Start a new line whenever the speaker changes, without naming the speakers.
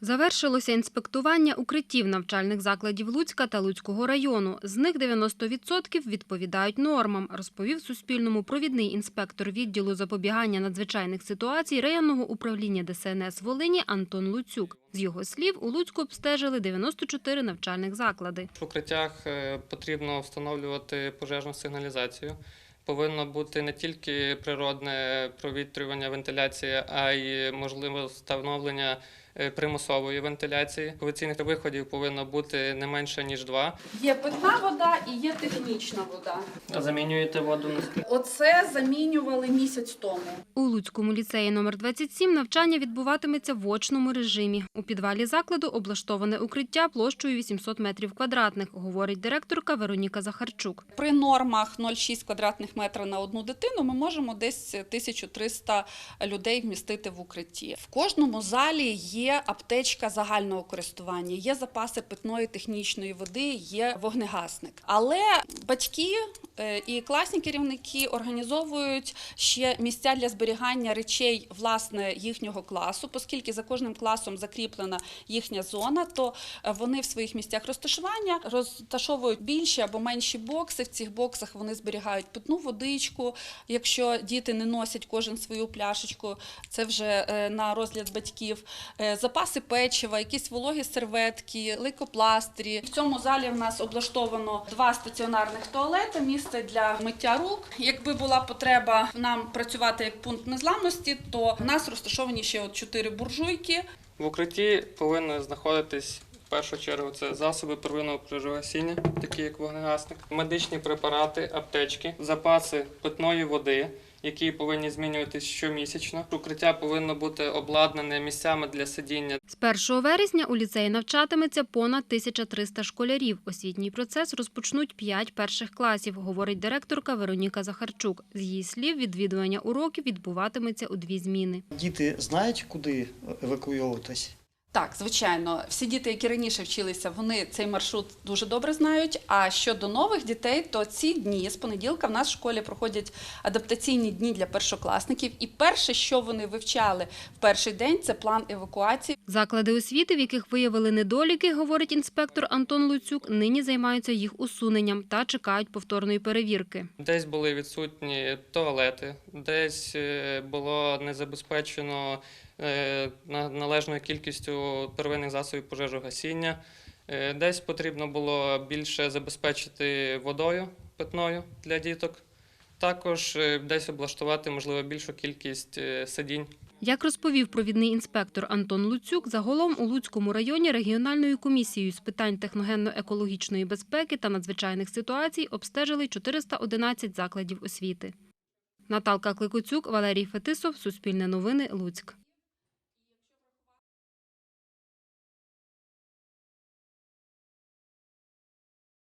Завершилося інспектування укриттів навчальних закладів Луцька та Луцького району. З них 90% відповідають нормам, розповів Суспільному провідний інспектор відділу запобігання надзвичайних ситуацій районного управління ДСНС Волині Антон Луцюк. З його слів, у Луцьку обстежили 94 навчальних заклади.
В укриттях е, потрібно встановлювати пожежну сигналізацію. Повинно бути не тільки природне провітрювання, вентиляція, а й можливо встановлення примусової вентиляції. Повіційних виходів повинно бути не менше ніж два.
Є питна вода і є технічна вода.
Замінюєте воду на?
Оце замінювали місяць тому.
У Луцькому ліцеї номер 27 навчання відбуватиметься в очному режимі. У підвалі закладу облаштоване укриття площею 800 метрів квадратних, говорить директорка Вероніка Захарчук.
При нормах 0,6 квадратних метра на одну дитину ми можемо десь 1300 людей вмістити в укритті. В кожному залі є аптечка загального користування, є запаси питної технічної води, є вогнегасник. Але батьки е, і класні керівники організовують ще місця для зберігання речей власне їхнього класу, оскільки за кожним класом закріплена їхня зона, то е, вони в своїх місцях розташування розташовують більші або менші бокси. В цих боксах вони зберігають питну водичку. Якщо діти не носять кожен свою пляшечку, це вже е, на розгляд батьків. Запаси печива, якісь вологі серветки, лейкопластирі. В цьому залі в нас облаштовано два стаціонарних туалети, місце для миття рук. Якби була потреба нам працювати як пункт незламності, то в нас розташовані ще от чотири буржуйки.
В укритті повинні знаходитись в першу чергу це засоби первинного пожежогасіння, такі як вогнегасник, медичні препарати, аптечки, запаси питної води. Які повинні змінюватись щомісячно. Укриття повинно бути обладнане місцями для сидіння
З 1 вересня у ліцеї навчатиметься понад 1300 школярів. Освітній процес розпочнуть 5 перших класів, говорить директорка Вероніка Захарчук. З її слів, відвідування уроків відбуватиметься у дві зміни.
Діти знають, куди евакуйовуватись?
Так, звичайно, всі діти, які раніше вчилися, вони цей маршрут дуже добре знають. А щодо нових дітей, то ці дні з понеділка в нас в школі проходять адаптаційні дні для першокласників. І перше, що вони вивчали в перший день, це план евакуації.
Заклади освіти, в яких виявили недоліки, говорить інспектор Антон Луцюк, нині займаються їх усуненням та чекають повторної перевірки.
Десь були відсутні туалети, десь е, було не забезпечено належною кількістю первинних засобів пожежогасіння, е, десь потрібно було більше забезпечити водою питною для діток. Також е, десь облаштувати, можливо, більшу кількість е, сидінь
Як розповів провідний інспектор Антон Луцюк, загалом у Луцькому районі регіональною комісією з питань техногенно-екологічної безпеки та надзвичайних ситуацій обстежили 411 закладів освіти. Наталка Кликоцюк, Валерій Фетисов, Суспільне новини, Луцьк.